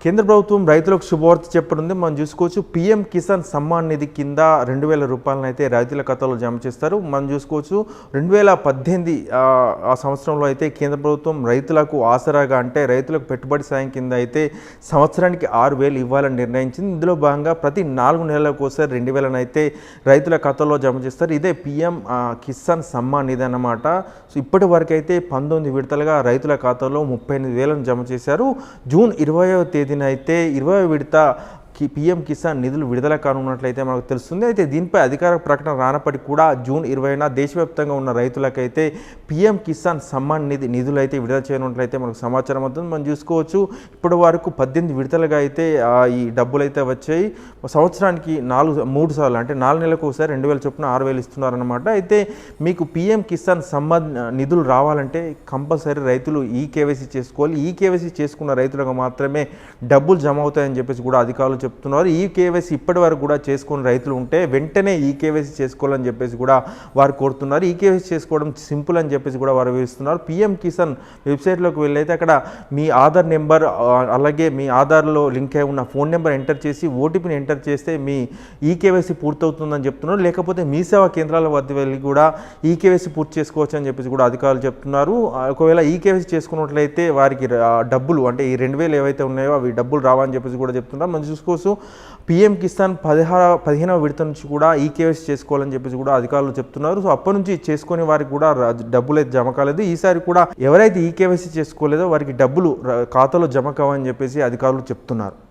కేంద్ర ప్రభుత్వం రైతులకు శుభవార్త చెప్పనుంది. మనం చూసుకోవచ్చు పీఎం కిసాన్ సమ్మాన్ నిధి కింద రెండు వేల రూపాయలను అయితే రైతుల ఖాతాలో జమ చేస్తారు. మనం చూసుకోవచ్చు రెండు వేల పద్దెనిమిది ఆ, సంవత్సరంలో అయితే కేంద్ర ప్రభుత్వం రైతులకు ఆసరాగా అంటే రైతులకు పెట్టుబడి సాయం కింద అయితే సంవత్సరానికి ఆరు వేలు ఇవ్వాలని నిర్ణయించింది. ఇందులో భాగంగా ప్రతి నాలుగు నెలలకు ఒకసారి రెండు వేలను అయితే రైతుల ఖాతాలో జమ చేస్తారు. ఇదే పీఎం కిసాన్ సమ్మాన్ నిధి అన్నమాట. సో ఇప్పటి వరకు అయితే పంతొమ్మిది విడతలుగా రైతుల ఖాతాలో ముప్పై ఎనిమిది వేలను జమ చేశారు. జూన్ ఇరవయవ తేదీన అయితే ఇరవై విడత పీఎం కిసాన్ నిధులు విడుదల కానున్నట్లయితే మనకు తెలుస్తుంది. అయితే దీనిపై అధికార ప్రకటన రానప్పటికీ కూడా జూన్ ఇరవైన దేశవ్యాప్తంగా ఉన్న రైతులకైతే పీఎం కిసాన్ సమ్మాన్ నిధి నిధులు అయితే విడుదల చేయనున్నట్లయితే మనకు సమాచారం అవుతుంది మనం చూసుకోవచ్చు ఇప్పటి వరకు పద్దెనిమిది విడతలుగా అయితే ఈ డబ్బులు అయితే వచ్చాయి. సంవత్సరానికి నాలుగు మూడు సార్లు అంటే నాలుగు నెలలకు ఒకసారి రెండు వేల చొప్పున ఆరు వేలు ఇస్తున్నారన్నమాట. అయితే మీకు పీఎం కిసాన్ సమ్మాన్ నిధులు రావాలంటే కంపల్సరీ రైతులు ఈ కేవైసీ చేసుకోవాలి. ఈ కేవైసీ చేసుకున్న రైతులకు మాత్రమే డబ్బులు జమ అవుతాయని చెప్పేసి కూడా అధికారులు చెప్తున్నారు. ఈ కేవైసీ ఇప్పటి వరకు కూడా చేసుకుని రైతులు ఉంటే వెంటనే ఈ కేవైసీ చేసుకోవాలని చెప్పేసి కూడా వారు కోరుతున్నారు. ఈ కేవైసీ చేసుకోవడం సింపుల్ అని చెప్పేసి కూడా వారు వివరిస్తున్నారు. పిఎం కిసాన్ వెబ్సైట్లోకి వెళ్ళైతే అక్కడ మీ ఆధార్ నెంబర్ అలాగే మీ ఆధార్లో లింక్ అయి ఉన్న ఫోన్ నెంబర్ ఎంటర్ చేసి ఓటీపీని ఎంటర్ చేస్తే మీ ఈ కేవైసీ పూర్తవుతుందని చెప్తున్నారు. లేకపోతే మీ సేవా కేంద్రాల వద్ద వెళ్ళి కూడా ఈ కేవైసీ పూర్తి చేసుకోవచ్చు అని చెప్పేసి కూడా అధికారులు చెప్తున్నారు. ఒకవేళ ఈ కేవైసీ చేసుకున్నట్లయితే వారికి డబ్బులు అంటే ఈ రెండు వేలు ఏవైతే ఉన్నాయో అవి డబ్బులు రావని చెప్పేసి కూడా చెప్తున్నారు. మనం చూసుకోవచ్చు పిఎం కిసాన్ పదహార పదిహేనవ విడత నుంచి కూడా ఈ కేవైసీ చేసుకోవాలని చెప్పేసి కూడా అధికారులు చెప్తున్నారు. సో అప్పటి నుంచి చేసుకునే వారికి కూడా డబ్బులు అయితే జమ కాలేదు. ఈసారి కూడా ఎవరైతే ఈ కేవైసీ చేసుకోలేదో వారికి డబ్బులు ఖాతాలో జమ కావని చెప్పేసి అధికారులు చెప్తున్నారు.